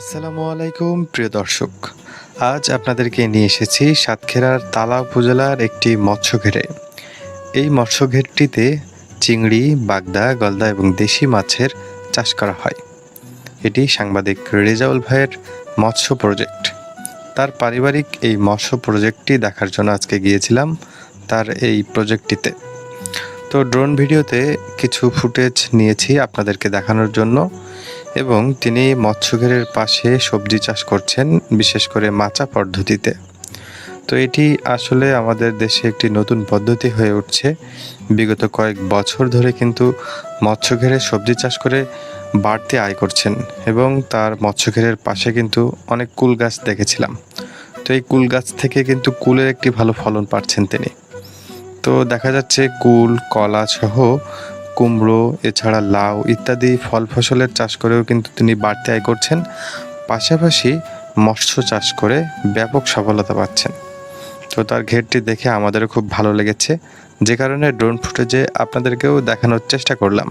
আসসালামু আলাইকুম, প্রিয় দর্শক। আজ আপনাদেরকে নিয়ে এসেছি সাতক্ষীরার তালা উপজেলার একটি মৎস্য ঘেরে এই মৎস্য ঘেরটিতে চিংড়ি, বাগদা, গলদা এবং দেশি মাছের চাষ করা হয়। এটি সাংবাদিক রেজাউল ভাইয়ের মৎস্য প্রজেক্ট। তার পারিবারিক এই মৎস্য প্রজেক্টটি দেখার জন্য আজকে গিয়েছিলাম তার এই প্রজেক্টটিতে। তো ড্রোন ভিডিওতে কিছু ফুটেজ নিয়েছি আপনাদেরকে দেখানোর জন্য। এবং তিনি মৎস্যঘেরের পাশে সবজি চাষ করছেন, বিশেষ করে মাচা পদ্ধতিতে। তো এটি আসলে আমাদের দেশে একটি নতুন পদ্ধতি হয়ে উঠছে। বিগত কয়েক বছর ধরে কিন্তু মৎস্যঘেরে সবজি চাষ করে বাড়তি আয় করছেন এবং তার মৎস্যঘেরের পাশে কিন্তু অনেক কুল গাছ দেখেছিলাম। তো এই কুল গাছ থেকে কিন্তু কুলের একটি ভালো ফলন পাচ্ছেন তিনি। তো দেখা যাচ্ছে কুল, কলা সহ কুমড়ো, এছাড়া লাউ ইত্যাদি ফল ফসলের চাষ করেও কিন্তু তিনি বাড়তি আয় করছেন। পাশাপাশি মৎস্য চাষ করে ব্যাপক সফলতা পাচ্ছেন। তো তার ঘেরটি দেখে আমাদেরও খুব ভালো লেগেছে। যে কারণে ড্রোন ফুটেজে আপনাদেরকেও দেখানোর চেষ্টা করলাম।